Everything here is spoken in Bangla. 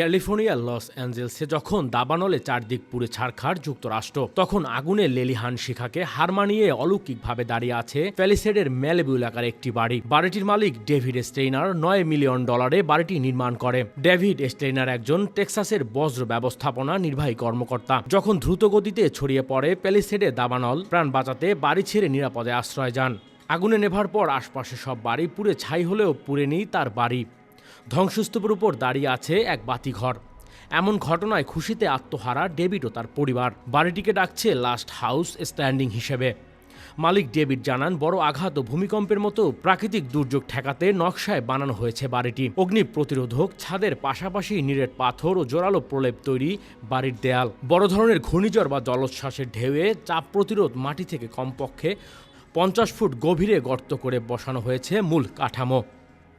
ক্যালিফোর্নিয়ার লস অ্যাঞ্জেলসে যখন দাবানলে চারদিক পুড়ে ছাড়খাড় যুক্তরাষ্ট্র, তখন আগুনে লেলিহান শিখাকে হার মানিয়ে অলৌকিকভাবে দাঁড়িয়ে আছে প্যালিসেডের ম্যালেবু এলাকার একটি বাড়ি। বাড়িটির মালিক ডেভিড স্টেইনার নয় মিলিয়ন ডলারে বাড়িটি নির্মাণ করে। ডেভিড স্টেইনার একজন টেক্সাসের বজ্র ব্যবস্থাপনা নির্বাহী কর্মকর্তা। যখন দ্রুত গতিতে ছড়িয়ে পড়ে, প্যালিসেডে দাবানল প্রাণ বাঁচাতে বাড়ি ছেড়ে নিরাপদে আশ্রয় যান। আগুনে নেভার পর আশপাশে সব বাড়ি পুড়ে ছাই হলেও পুড়েনি তার বাড়ি। ধ্বংসস্তূপের উপর দাঁড়িয়ে আছে এক বাতিঘর। এমন ঘটনায় খুশিতে আত্মহারা ডেভিড ও তার পরিবার। বাড়িটিকে ডাকছে লাস্ট হাউস স্ট্যান্ডিং হিসেবে। মালিক ডেভিড জানান, বড় আঘাত ও ভূমিকম্পের মতো প্রাকৃতিক দুর্যোগ ঠেকাতে নকশায় বানানো হয়েছে বাড়িটি। অগ্নি প্রতিরোধক, ছাদের পাশাপাশি নিরেট পাথর ও জোরালো প্রলেপ তৈরি বাড়ির দেয়াল। বড় ধরনের ঘূর্ণিঝড় বা জলোচ্ছ্বাসের ঢেউয়ে চাপ প্রতিরোধ মাটি থেকে কমপক্ষে পঞ্চাশ ফুট গভীরে গর্ত করে বসানো হয়েছে মূল কাঠামো।